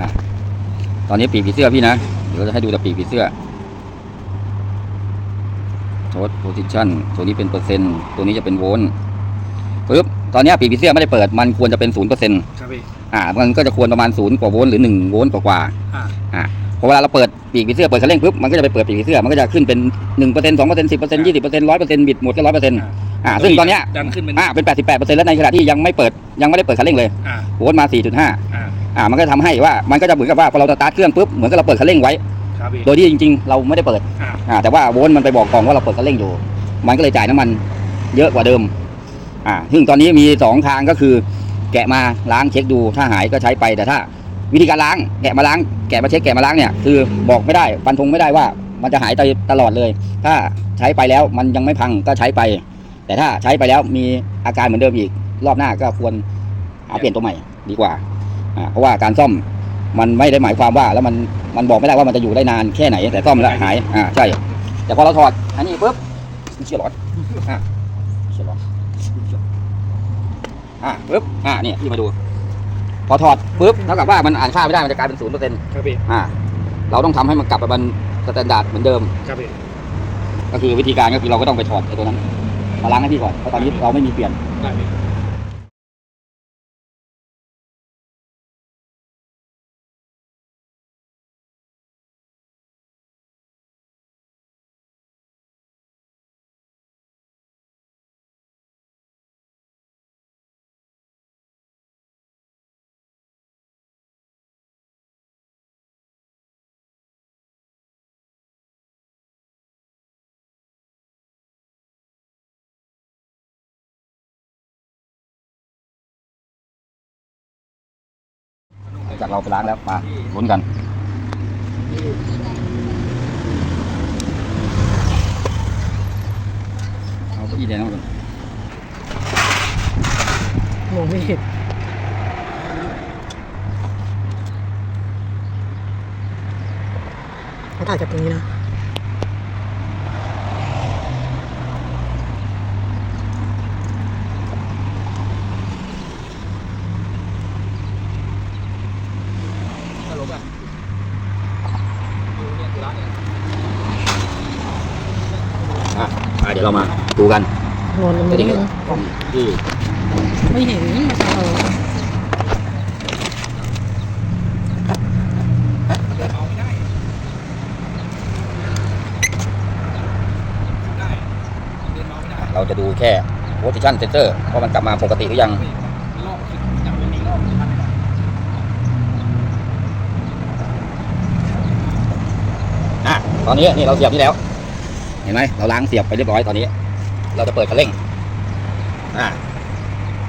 อะตอนนี้ปีกผีเสื้อพี่นะ เดี๋ยวเราจะให้ดูแต่ปีกผีเสื้อโทษโพซิชันตัวนี้เป็นเปอร์เซ็นต์ ตัวนี้จะเป็นโวลต์ปึ๊บ ตอนนี้ปีกผีเสื้อไม่ได้เปิด มันควรจะเป็นศูนย์เปอร์เซ็นต์ครับพี่ อ่า มันก็จะควรประมาณศูนย์กว่าโวลต์หรือหนึ่งโวลต์กว่าอ่าๆอ่าพอเวลาเราเปิดปีกผีเสื้อเปิดคันเร่งปุ๊บ มันก็จะไปเปิดปีกผีเสื้อ มันก็จะขึ้นเป็นหนึ่งเปอร์เซ็นต์สองเปอร์เซ็นต์สิบเปอร์เซ็นต์ยี่สิบเปอร์เซ็นต์ร้อยเปอร์เซ็นต์บิดหมดก็ร้อยเปอร์เซ็นต์อ่า ซึ่งตอนเนี้ยดันขึ้นเป็นอ่า เป็นแปดสิบแปดเปอร์เซ็นต์แล้วในขณะที่ยังไม่เปิด ยังไม่ได้เปิดคันเร่งเลย อ่าโวลต์มาสี่จุดห้า อ่า อ่ามันก็ทำให้ว่ามันก็จะเหมือนกับว่าพอเราสตาร์ทเครื่องปุ๊บเหมือนกับเราเปิดคันเร่งไว้ ครับพี่ โดยที่จริง ๆ เราไม่ได้เปิดอ่า อ่าแต่ว่าโวลต์มันไปบอกกล่องว่าเราเปิดคันเร่งอยู่ มันก็เลยจ่ายน้ำมันเยอะกว่าเดิมอ่าซึ่งตอนนี้มีสองทางก็คือ แกะมาล้างเช็คดูถ้าหายก็ใช้ไปแต่ถ้า วิธีการล้างแกะมาล้างแกะมาเช็คแกะมาล้างเนี่ยคือบอกไม่ได้ฟันธงไม่ได้ว่ามันจะหายไปตลอดเลย ถ้าใช้ไปแล้วมันยังไม่พังก็ใช้ไป แต่ถ้าใช้ไปแล้วมีอาการเหมือนเดิมอีกรอบหน้าก็ควรหาเปลี่ยนตัวใหม่ดีกว่าอ่า เพราะว่าการซ่อมมันไม่ได้หมายความว่าแล้วมันมันบอกไม่ได้ว่ามันจะอยู่ได้นานแค่ไหน แต่ซ่อมแล้วหายอ่าใช่แต่พอเราถอดอันนี้ปุ๊บเชี่ยร้อนอ่าเชี่ยร้อนอ่าปุ๊บอ่าเนี่ยพี่มาดู พอถอดปุ๊บเท่ากับว่ามันอ่านค่าไม่ได้มันจะกลายเป็นศูนย์เปอร์เซ็นต์ครับพี่อ่าเราต้องทำให้มันกลับไปเป็นสแตนดาร์ดเหมือนเดิมครับพี่ก็คือวิธีการก็คือเราก็ต้องไปถอดไอ้ตัวนั้นมาล้างให้พี่ก่อนเพราะตอนนี้เราไม่มีเปลี่ยนได้ จากเราไปล้างแล้วมาลุ้นกันเอาเก้าอี้แดงมาก่อนมองไม่เห็นมาถ่ายจากตรงนี้นะ ฮัลโหลป่ะ อะอะ เดี๋ยวเรามาดูกันนอนลงจะมาได้ได้เห็นไงของที่ไม่เห็นเออเราจะดูแค่ position sensor ว่ามันกลับมาปกติหรือยังรอบคืออย่างนี้รอบพันอะตอนนี้นี่เราเสียบนี่แล้ว เห็นไหมเราล้างเสียบไปเรียบร้อยตอนนี้ เราจะเปิดคันเร่งอ่า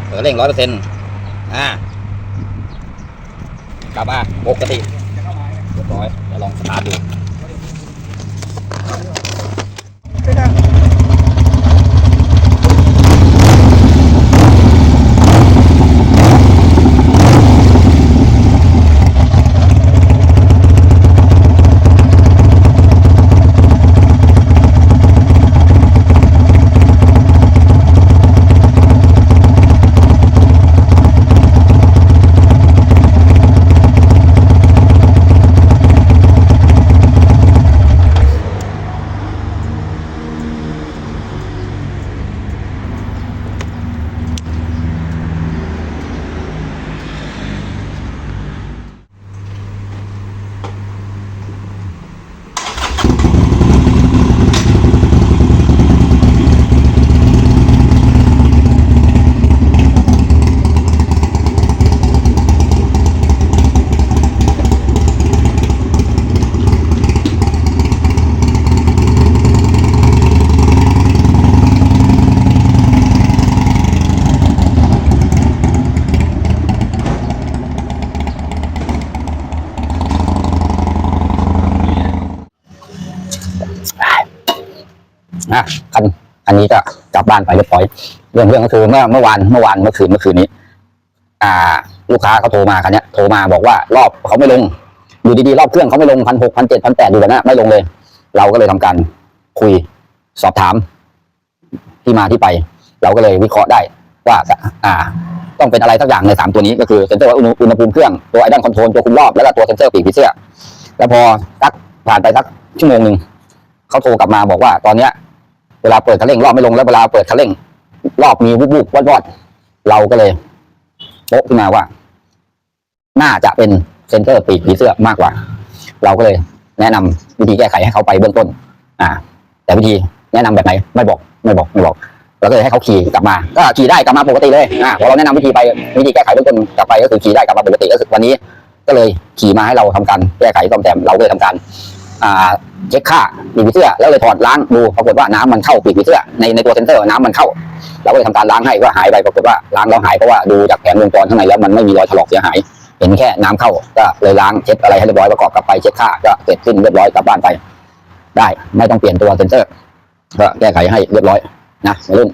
เปิดเร่งร้อยเปอร์เซ็นต์อ่ากลับมาปกติเรียบร้อยเดี๋ยวลองสตาร์ทดู นะคันอันนี้ก็กลับบ้านไปเรียบร้อย เรื่องเรื่องก็คือเมื่อเมื่อวานเมื่อวานเมื่อคืนเมื่อคืนนี้ อ่า ลูกค้าเขาโทรมาคันเนี้ยโทรมาบอกว่ารอบเขาไม่ลงอยู่ดีๆรอบเครื่องเขาไม่ลงพันหกพันเจ็ดพันแปดอยู่แบบนั้นไม่ลงเลย เราก็เลยทำการคุยสอบถาม ที่มาที่ไป เราก็เลยวิเคราะห์ได้ว่าอ่า ต้องเป็นอะไรสักอย่างในสามตัวนี้ก็คือเซนเซอร์วัดอุณหอุณหภูมิเครื่องตัวไอดอนคอนโทรลตัวคุมรอบแล้วก็ตัวเซนเซอร์ปีกผีเสื้อแล้วพอสักผ่านไปสักชั่วโมงหนึ่งเขาโทรกลับมาบอกว่าตอนเนี้ย เวลาเปิดคันเร่งรอบไม่ลงแล้วเวลาเปิดคันเร่ง รอบมีวุบวุบวอดวอดเราก็เลยโป๊ะขึ้นมาว่า น่าจะเป็นเซนเซอร์ปีกผีเสื้อมากกว่า เราก็เลยแนะนำวิธีแก้ไขให้เขาไปเบื้องต้น อ่า แต่วิธีแนะนำแบบไหนไม่บอก ไม่บอกไม่บอกเราก็เลยให้เขาขี่กลับมา ก็ขี่ได้กลับมาปกติเลยอ่าพอเราแนะนำวิธีไปวิธีแก้ไขเบื้องต้นกลับไปก็คือขี่ได้กลับมาปกติก็คือวันนี้ ก็เลยขี่มาให้เราทำการแก้ไขซ่อมแซมเราก็เลยทำการ อ่าเช็คค่าปีกผีเสื้อแล้วเลยถอดล้างดูปรากฏว่าน้ำมันเข้าปีกผีเสื้อในในตัวเซนเซอร์น้ำมันเข้า เราก็เลยทำการล้างให้ก็หายไปปรากฏว่าล้างแล้วหายเพราะว่าดูจากแผงวงจรข้างในแล้วมันไม่มีรอยถลอกเสียหายเห็นแค่น้ำเข้าก็เลยล้างเช็ดอะไรให้เรียบร้อยประกอบกลับไปเช็คค่าก็เสร็จสิ้นเรียบร้อยกลับบ้านไป ได้ไม่ต้องเปลี่ยนตัวเซนเซอร์ก็แก้ไขให้เรียบร้อยนะรุ่น